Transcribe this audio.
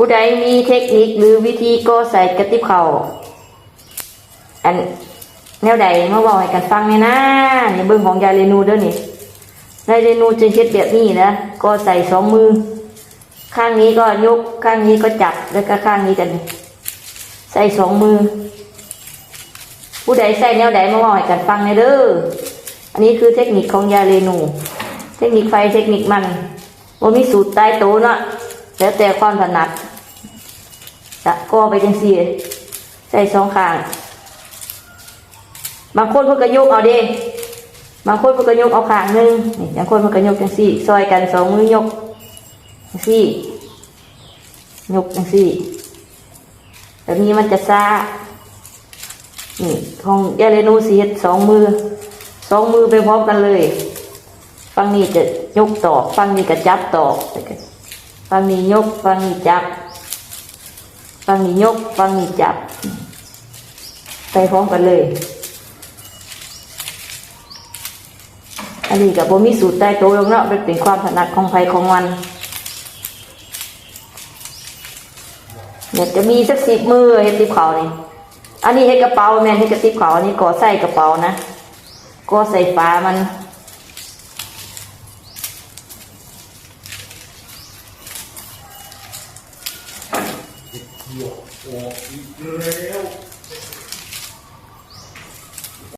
ผู้ใดมีเทคนิคหรือวิธีก็ใส่กระติบเข่าอันแนวใดมาบอกให้กันฟังเนี่ยนะนี่เบิ่งของยายเรนูเด้อนี่ยายเรนูจะเฮ็ดแบบนี้นะก็ใส่สองมือ ข้างนี้ก็ยกข้างนี้ก็จับแล้วก็ข้างนี้กันใส่สองมือ ผู้ใดใส่แนวใดมาบอกให้กันฟังในอยเด้ออันนี้คือเทคนิคของยาเรนู เทคนิคไฟเทคนิคมันว่ามีสูตรตายโตวเนาะแล้วแต่ความถนัดะก็ไปจังสี่ใส่สองข้าง บางคนเพิ่นก็ยกเอาเด้บางคนเพิ่นก็ยกเอาข้างหนึงนี่บางคนเพิ่นก็ยกจังสี่ซอยกันสองมือยกจังสี่ยกจังสี่แบบนี้มันจะซ่านี่ของยาเรนูสีเฮ็ดสองมือสองมือไปพร้อมกันเลยฝั่งนี้จะยกตอกฝั่งนี้ก็จับตอกฝั่งนี้ยกฝั่งนี้จับ ฝั่งนี้ยกฝั่งนี้จับ ไปพร้อมกันเลย อันนี้กับโบมีสูตรใต้โต๊ะลงเนาะเป็นความถนัดของใครของมันเนี่ยจะมีสักสิบมือเฮ็ดติบเขานี่อันนี้เฮ็ดกระเป๋าแม่นเฮ็ดกระติบเขาอันนี้ก่อใส่กระเป๋านะก่อใส่ฟ้ามัน เกี่ยวออกอีกแล้ว